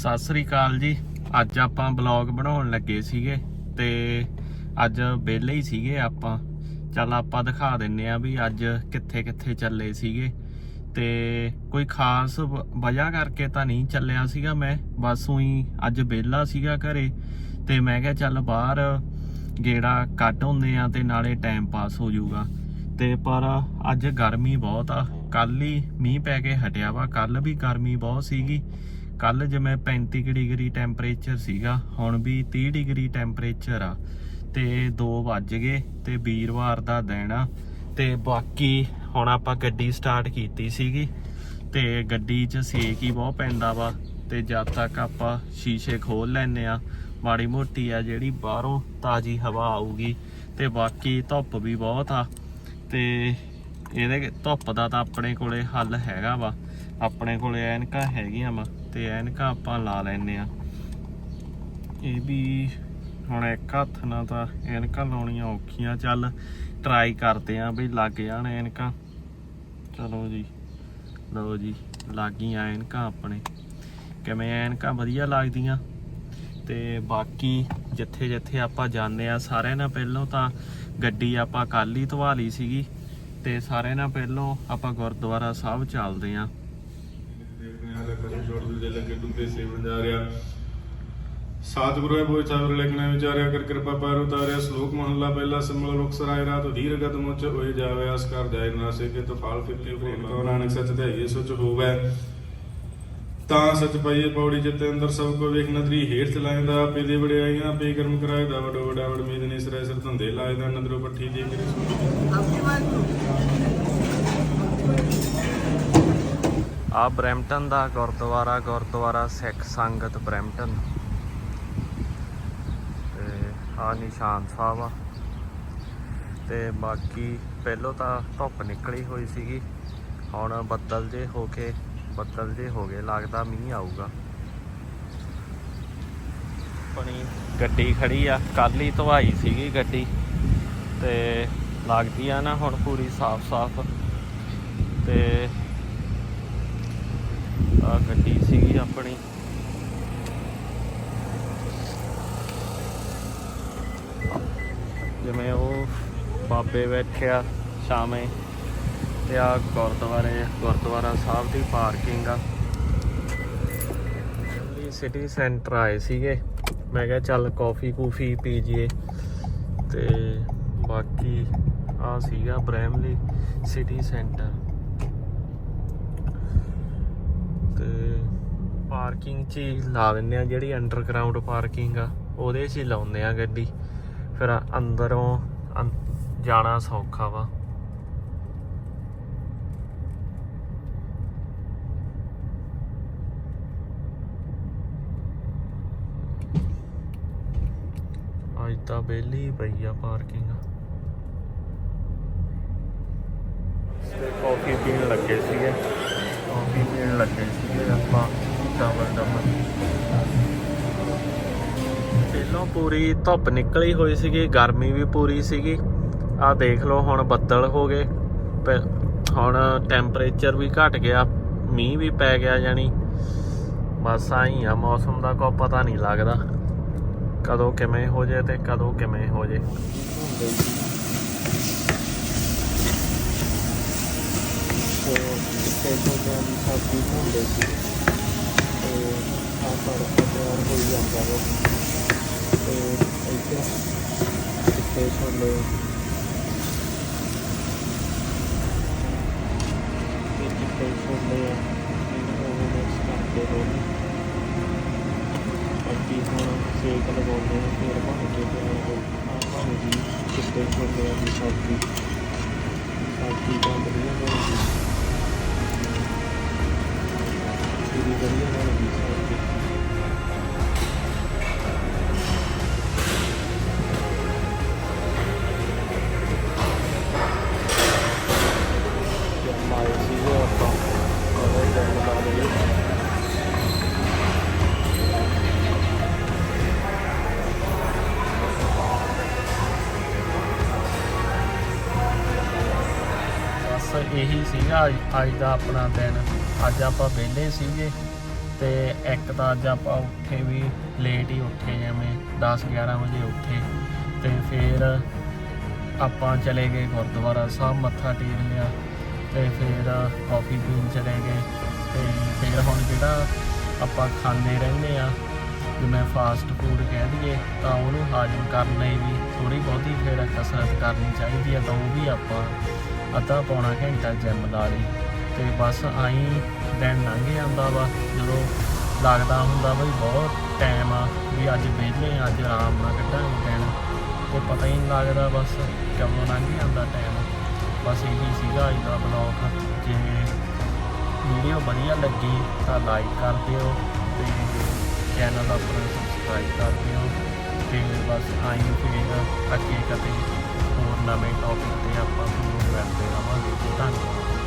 ਸਤਿ ਸ੍ਰੀ ਅਕਾਲ ਜੀ। ਅੱਜ ਆਪਾਂ ਬਲੌਗ ਬਣਾਉਣ ਲੱਗੇ ਸੀਗੇ ਤੇ ਅੱਜ ਵਿਹਲੇ ਹੀ ਸੀਗੇ ਆਪਾਂ। ਚੱਲ ਆਪਾਂ ਦਿਖਾ ਦਿੰਨੇ ਆ ਵੀ ਅੱਜ ਕਿੱਥੇ ਕਿੱਥੇ ਚੱਲੇ ਸੀਗੇ। ਤੇ ਕੋਈ ਖਾਸ ਵ- ਵਜ੍ਹਾ ਕਰਕੇ ਤਾਂ ਨਹੀਂ ਚੱਲਿਆ ਸੀਗਾ ਮੈਂ। ਬਸ ਉਹੀ ਅੱਜ ਵਿਹਲਾ ਸੀਗਾ ਘਰੇ ਤੇ ਮੈਂ ਕਿਹਾ ਚੱਲ ਬਾਹਰ ਗੇੜਾ ਕੱਟ ਹੁੰਦੇ ਆ ਤੇ ਨਾਲੇ ਟਾਈਮ ਪਾਸ ਹੋ ਜਾਊਗਾ। ਤੇ ਪਰ ਅੱਜ ਗਰਮੀ ਬਹੁਤ ਆ। ਕੱਲ ਹੀ ਮੀਂਹ ਪੈ ਕੇ ਹਟਿਆ ਵਾ। ਕੱਲ ਵੀ ਗਰਮੀ ਬਹੁਤ ਸੀਗੀ। ਕੱਲ ਜਿਵੇਂ 35 ਕੁ ਡਿਗਰੀ ਟੈਂਪਰੇਚਰ ਸੀਗਾ, ਹੁਣ ਵੀ 30 ਡਿਗਰੀ ਟੈਂਪਰੇਚਰ ਆ। ਤੇ 2 ਵੱਜ ਗਏ ਤੇ ਵੀਰਵਾਰ ਦਾ ਦਿਨ ਆ। ਤੇ ਬਾਕੀ ਹੁਣ ਆਪਾਂ ਗੱਡੀ ਸਟਾਰਟ ਕੀਤੀ ਸੀਗੀ। ਤੇ ਗੱਡੀ 'ਚ ਸੇਕ ਹੀ ਬਹੁਤ ਪੈਂਦਾ ਵਾ। ਤੇ ਜਦ ਤੱਕ ਆਪਾਂ ਸ਼ੀਸ਼ੇ ਖੋਲ ਲੈਨੇ ਆ, ਮਾੜੀ ਮੋਟੀ ਆ ਜਿਹੜੀ ਬਾਹਰੋਂ ਤਾਜੀ ਹਵਾ ਆਊਗੀ। ਤੇ ਬਾਕੀ ਧੁੱਪ ਵੀ ਬਹੁਤ ਆ। ਤੇ ਇਹਦੇ ਧੁੱਪ ਦਾ ਤਾਂ ਆਪਣੇ ਕੋਲੇ ਹੱਲ ਹੈਗਾ ਵਾ। ਆਪਣੇ ਕੋਲੇ ਐਨਕਾਂ ਹੈਗੀਆਂ ਵਾ। ਤੇ ਐਨਕਾਂ ਆਪਾਂ ਲਾ ਲੈਨੇ ਆ ਇਹ ਵੀ ਹੁਣ ਇੱਕ ਹੱਥ ਨਾਲ ਤਾਂ ਐਨਕਾਂ ਲਾਉਣੀਆਂ ਔਖੀਆਂ। ਚੱਲ ਟਰਾਈ ਕਰਦੇ ਆ ਵੀ ਲੱਗ ਜਾਣ ਐਨਕਾਂ। ਚਲੋ ਜੀ, ਲਓ ਜੀ, ਲੱਗ ਗਈਆਂ ਐਨਕਾਂ ਆਪਣੇ। ਕਿਵੇਂ ਐਨਕਾਂ ਵਧੀਆ ਲੱਗਦੀਆਂ। ਤੇ ਬਾਕੀ ਜਿੱਥੇ ਜਿੱਥੇ ਆਪਾਂ ਜਾਂਦੇ ਆ ਸਾਰਿਆਂ ਨਾਲ ਪਹਿਲਾਂ ਤਾਂ ਗੱਡੀ ਆਪਾਂ ਕੱਲ ਹੀ ਧਵਾ ਲਈ ਸੀਗੀ। ਤੇ ਸਾਰਿਆਂ ਨਾਲ ਪਹਿਲਾਂ ਆਪਾਂ ਗੁਰਦੁਆਰਾ ਸਾਹਿਬ ਚੱਲਦੇ ਆ ਦੇਖਦੇ ਹਾਂ ਲੱਕੜ ਛੋੜ ਦੂਜੇ ਲੱਗੇ ਸਤਿਗੁਰੂ ਹੈ ਬੋਇ ਚਾਵਰ ਲਿਖਣਾ ਵਿਚਾਰਿਆ, ਕਰ ਕਿਰਪਾ ਪਰ ਉਤਾਰਿਆ। ਸ਼ਲੋਕ ਮਹਲਾ ਪਹਿਲਾ ਸਿਮਲ ਰੁਖ ਰਾਤ ਧੀਰ ਗਤ ਮੁਚ ਹੋਏ ਜਾਵੇ ਅਸ ਕਰ ਜਾਇ ਨਾ ਸਕੇ ਤੋ ਫਾਲ ਫਿੱਕੇ ਪ੍ਰੇਮ ਕੋ ਨਾਨਕ ਸਚ ਧਈਏ ਸੁਚ ਹੋਵੇ। ਤਾਂ ਸਚ ਪਈਏ ਪੌੜੀ ਜਿਤੇ ਅੰਦਰ ਸਭ ਕੋ ਵੇਖ ਨਦਰੀ ਹੇਠ ਚਲਾਇਦਾ ਆਪੇ ਦੇ ਵੜਿਆਈਆਂ ਆਪੇ ਕਰਮ ਕਰਾਇਦਾ ਵਡੋ ਵਡਾ ਵਡ ਮੇਦ ਨੇ ਸਿਰੇ ਸਿਰ ਧੰਦੇ ਲਾਇਦਾ ਨਦਰੋ ਪੱਠੀ ਦੇ ਕਰੇ ਸੁਣੀ ਆ ਬ੍ਰੈਂਪਟਨ ਦਾ ਗੁਰਦੁਆਰਾ ਗੁਰਦੁਆਰਾ ਸਿੱਖ ਸੰਗਤ ਬ੍ਰੈਂਪਟਨ। ਤੇ ਆ ਨਿਸ਼ਾਨ ਸਾਹਿਬ ਆ। ਤੇ ਬਾਕੀ ਪਹਿਲੋਂ ਤਾਂ ਧੁੱਪ ਨਿਕਲੀ ਹੋਈ ਸੀਗੀ। ਹੁਣ ਬੱਦਲ ਜੇ ਹੋ ਕੇ, ਬੱਦਲ ਜੇ ਹੋ ਗਏ, ਲੱਗਦਾ ਮੀਂਹ ਆਊਗਾ। ਆਪਣੀ ਗੱਡੀ ਖੜੀ ਆ ਕੱਲ ਹੀ ਧਵਾਈ ਸੀਗੀ ਗੱਡੀ। ਤੇ ਲੱਗਦੀ ਆ ਨਾ ਹੁਣ ਪੂਰੀ ਸਾਫ਼-ਸਾਫ਼। ਤੇ ਆ ਗੱਡੀ ਸੀਗੀ ਆਪਣੀ। ਜਿਵੇਂ ਉਹ ਬਾਬੇ ਬੈਠਿਆ ਸ਼ਾਮੇ ਤੇ ਆ ਗੁਰਦੁਆਰੇ ਗੁਰਦੁਆਰਾ ਸਾਹਿਬ ਦੀ ਪਾਰਕਿੰਗ ਆ। ਸਿਟੀ ਸੈਂਟਰ ਆਏ ਸੀਗੇ। ਮੈਂ ਕਿਹਾ ਚੱਲ ਕਾਫੀ ਕੂਫੀ ਪੀ ਜੀਏ ਤੇ ਬਾਕੀ ਆ ਸੀਗਾ ਬ੍ਰੈਮਲੀ ਸਿਟੀ ਸੈਂਟਰ ਤੇ ਪਾਰਕਿੰਗ 'ਚ ਹੀ ਲਾ ਦਿੰਦੇ ਆ ਜਿਹੜੀ ਅੰਡਰਗਰਾਉਂਡ ਪਾਰਕਿੰਗ ਆ ਉਹਦੇ 'ਚ ਹੀ ਲਾਉਂਦੇ ਆ ਗੱਡੀ। ਫਿਰ ਅੰਦਰੋਂ ਜਾਣਾ ਸੌਖਾ ਵਾ। ਅੱਜ ਤਾਂ ਵਿਹਲੀ ਪਈ ਆ ਪਾਰਕਿੰਗ ਤੇ ਕਾਫੀ ਪੀਣ ਲੱਗੇ ਸੀਗੇ। ਕਾਫੀ ਪੀਣ ਲੱਗੇ ਸੀਗੇ ਆਪਾਂ। Double double. ਪਹਿਲਾਂ ਪੂਰੀ ਧੁੱਪ ਨਿਕਲੀ ਹੋਈ ਸੀਗੀ, ਗਰਮੀ ਵੀ ਪੂਰੀ ਸੀਗੀ। ਆਹ ਦੇਖ ਲਓ, ਹੁਣ ਬੱਦਲ ਹੋ ਗਏ। ਹੁਣ ਟੈਂਪਰੇਚਰ ਵੀ ਘਟ ਗਿਆ, ਮੀਂਹ ਵੀ ਪੈ ਗਿਆ ਜਾਨੀ ਬਸ ਆਈ ਆ, ਮੌਸਮ ਦਾ ਕੋਈ ਪਤਾ ਨਹੀਂ ਲੱਗਦਾ। ਕਦੋਂ ਕਿਵੇਂ ਹੋ ਜੇ ਤੇ ਕਦੋਂ ਕਿਵੇਂ ਹੋ ਜੇ। ਤੇ ਕਿਤੇ ਤੋਂ ਦੀ ਸਬਜ਼ੀ ਹੁੰਦੇ ਸੀ। ਤੇ ਆ ਪਰ ਤਿਆਰ ਹੋਈ ਜਾਂਦਾ ਵਾ ਤੇ ਇੱਥੇ ਕਿਤੇ ਛੋਲੇ ਤੇ ਕਿਤੇ ਛੋਲੇ ਆ ਇਹਨਾਂ ਨੂੰ ਮਿਕਸ ਕਰਕੇ ਦੋਨੇ ਬਾਕੀ ਹੁਣ ਸੇਕ ਲਗਾਉਂਦੇ ਆ ਫਿਰ ਬਣ ਕੇ ਤਿਆਰ ਹੋ ਆ ਬਣ ਗਈ ਕਿਤੇ ਛੋਲੇ ਦੀ ਸਬਜ਼ੀ ਸਬਜ਼ੀ ਤਾਂ ਵਧੀਆ ਬਣ ਗਈ ਵਧੀਆ ਬਣ ਇਹੀ ਸੀਗਾ ਅੱਜ- ਅੱਜ ਦਾ ਆਪਣਾ ਦਿਨ। ਅੱਜ ਆਪਾਂ ਵਿਹਲੇ ਸੀਗੇ ਤੇ ਇੱਕ ਤਾਂ ਅੱਜ ਆਪਾਂ ਉੱਠੇ ਵੀ ਲੇਟ ਹੀ ਉੱਠੇ, ਜਿਵੇਂ 10 11 ਵਜੇ ਉੱਠੇ। ਤੇ ਫਿਰ ਆਪਾਂ ਚਲੇ ਗਏ ਗੁਰਦੁਆਰਾ ਸਾਹਿਬ, ਮੱਥਾ ਟੇਕ ਲਿਆ ਤੇ ਫਿਰ ਕਾਫੀ ਪੀਣ ਚਲੇ ਗਏ। ਤੇ ਫਿਰ ਹੁਣ ਜਿਹੜਾ ਆਪਾਂ ਖਾਂਦੇ ਰਹਿੰਦੇ ਆ ਜਿਵੇਂ ਫਾਸਟ ਫੂਡ ਕਹਿ ਦਈਏ, ਤਾਂ ਉਹਨੂੰ ਹਾਜ਼ਮ ਕਰਨ ਲਈ ਵੀ ਥੋੜੀ ਬਹੁਤੀ ਫਿਰ ਕਸਰਤ ਕਰਨੀ ਚਾਹੀਦੀ ਹੈ ਤਾਂ ਉਹ ਵੀ ਆਪਾਂ ਅੱਧਾ ਪੌਣਾ ਘੰਟਾ ਜਿਮ ਲਾ ਲਈ ਤੇ ਬਸ ਆਈ ਦਿਨ ਲੰਘ ਜਾਂਦਾ ਵਾ। ਜਦੋਂ ਲੱਗਦਾ ਹੁੰਦਾ ਬਈ ਬਹੁਤ ਟਾਈਮ ਆ ਵੀ ਅੱਜ ਵਿਹਲੇ ਅੱਜ ਆਰਾਮ ਨਾਲ ਕੱਢਾਂਗੇ ਦਿਨ। ਤੇ ਪਤਾ ਹੀ ਨਹੀਂ ਲੱਗਦਾ ਬਸ ਕਦੋਂ ਲੰਘ ਜਾਂਦਾ ਟਾਈਮ ਬਸ ਇਹੀ ਸੀਗਾ ਅੱਜ ਦਾ ਬਲੌਗ ਜੇ ਵੀਡੀਓ ਵਧੀਆ ਲੱਗੀ ਤਾਂ ਲਾਈਕ ਕਰ ਦਿਓ ਤੇ ਚੈਨਲ ਆਪਣਾ ਸਬਸਕ੍ਰਾਈਬ ਕਰ ਦਿਓ। ਤੇ ਬਸ ਆਈ ਫਿਰ ਅੱਗੇ ਕਦੇ ਹੋਰ ਨਵੇਂ ਟੌਪਿਕ ਤੇ ਆਪਾਂ Yang dinamo.